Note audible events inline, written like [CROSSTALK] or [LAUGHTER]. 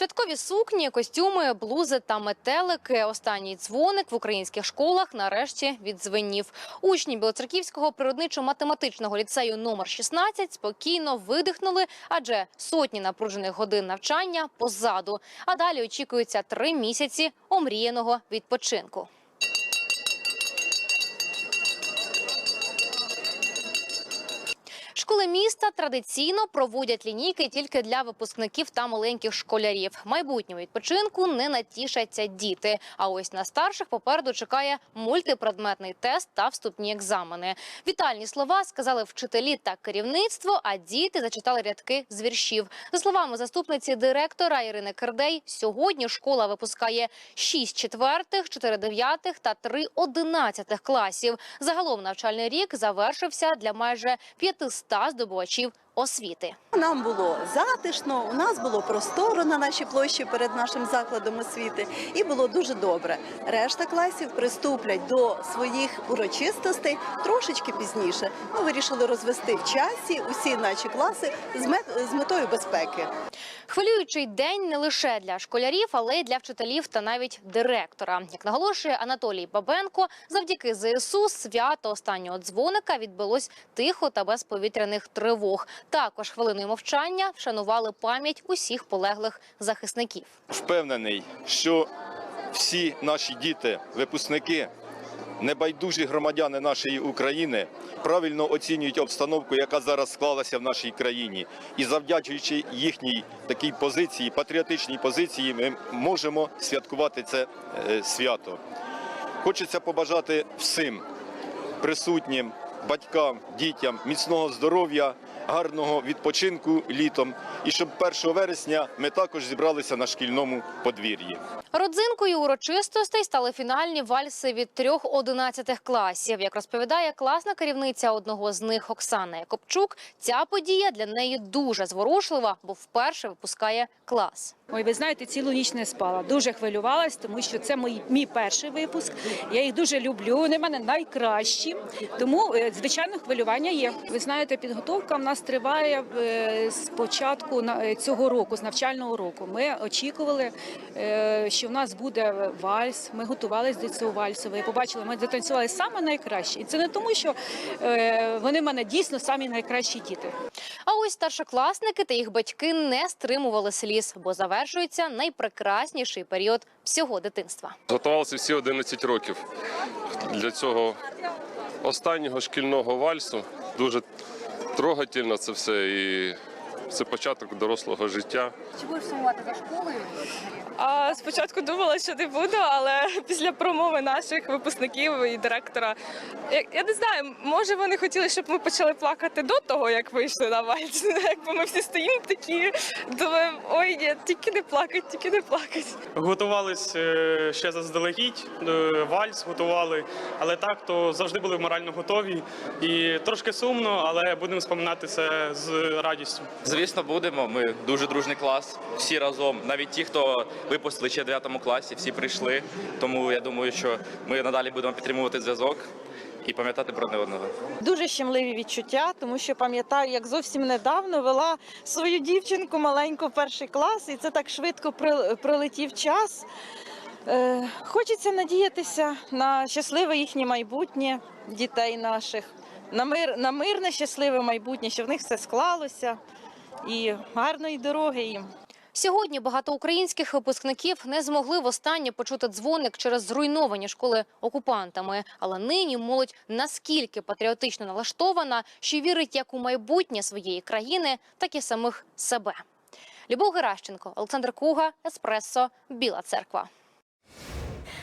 Святкові сукні, костюми, блузи та метелики. Останній дзвоник в українських школах нарешті відзвенів. Учні Білоцерківського природничо-математичного ліцею номер 16 спокійно видихнули, адже сотні напружених годин навчання позаду. А далі очікується три місяці омріяного відпочинку. Школи міста традиційно проводять лінійки тільки для випускників та маленьких школярів. Майбутньому відпочинку не натішаться діти. А ось на старших попереду чекає мультипредметний тест та вступні екзамени. Вітальні слова сказали вчителі та керівництво, а діти зачитали рядки з віршів. За словами заступниці директора Ірини Кердей, сьогодні школа випускає 6 четвертих, 4 дев'ятих та 3 одинадцятих класів. Загалом навчальний рік завершився для майже 500 здобувачів освіти. Нам було затишно, у нас було просторо на нашій площі перед нашим закладом освіти, і було дуже добре. Решта класів приступлять до своїх урочистостей трошечки пізніше. Ми вирішили розвести в часі усі наші класи з мет- з метою безпеки. Хвилюючий день не лише для школярів, але й для вчителів та навіть директора. Як наголошує Анатолій Бабенко, завдяки ЗСУ свято останнього дзвоника відбулось тихо та без повітряних тривог. Також хвилиною мовчання вшанували пам'ять усіх полеглих захисників. впевнений, що всі наші діти, випускники, небайдужі громадяни нашої України правильно оцінюють обстановку, яка зараз склалася в нашій країні, і завдячуючи їхній такій позиції, патріотичній позиції, ми можемо святкувати це е, свято. Хочеться побажати всім присутнім, батькам, дітям міцного здоров'я, гарного відпочинку літом, і щоб 1 вересня ми також зібралися на шкільному подвір'ї. Родзинкою урочистостей стали фінальні вальси від трьох одинадцятих класів. Як розповідає класна керівниця одного з них Оксана Якобчук, ця подія для неї дуже зворушлива, бо вперше випускає клас. Ой, ви знаєте, цілу ніч не спала. Дуже хвилювалась, тому що це мій, мій перший випуск. Я їх дуже люблю. Вони в мене найкращі. Тому, е, звичайно, хвилювання є. Ви знаєте, підготовка в нас триває е, з початку на- е, цього року, з навчального року. Ми очікували, е, що в нас буде вальс. Ми готувалися до цього вальсу. Ви побачили, ми затанцювали саме найкраще. І це не тому, що вони в мене дійсно самі найкращі діти. А ось старшокласники та їх батьки не стримували сліз, бо завершується найпрекрасніший період всього дитинства. Готувалися всі 11 років для цього останнього шкільного вальсу. Дуже трогательно це все і це початок дорослого життя. Чи будеш сумувати за школою? А спочатку думала, що не буду, але [LAUGHS] після промови наших випускників і директора, я, я не знаю, може вони хотіли, щоб ми почали плакати до того, як вийшли на вальс. [LAUGHS] Якби ми всі стоїмо такі, думаємо, ой, ні, тільки не плакать, тільки не плакать. Готувались е, ще заздалегідь, е, вальс готували, але так то завжди були морально готові. І трошки сумно, але будемо споминати це з радістю. Звісно, будемо. Ми дуже дружний клас, всі разом. Навіть ті, хто випустили ще в 9 класі, всі прийшли. Тому я думаю, що ми надалі будемо підтримувати зв'язок і пам'ятати про одне одного. Дуже щемливі відчуття, тому що пам'ятаю, як зовсім недавно вела свою дівчинку маленьку в перший клас, і це так швидко пролетів час. Е, хочеться надіятися на щасливе їхнє майбутнє дітей наших, на мир, на мирне щасливе майбутнє, щоб в них все склалося. І гарної дороги їм. Сьогодні багато українських випускників не змогли востаннє почути дзвоник через зруйновані школи окупантами. Але нині молодь наскільки патріотично налаштована, що вірить як у майбутнє своєї країни, так і самих себе. Любов Геращенко, Олександр Куга, Еспресо, Біла Церква.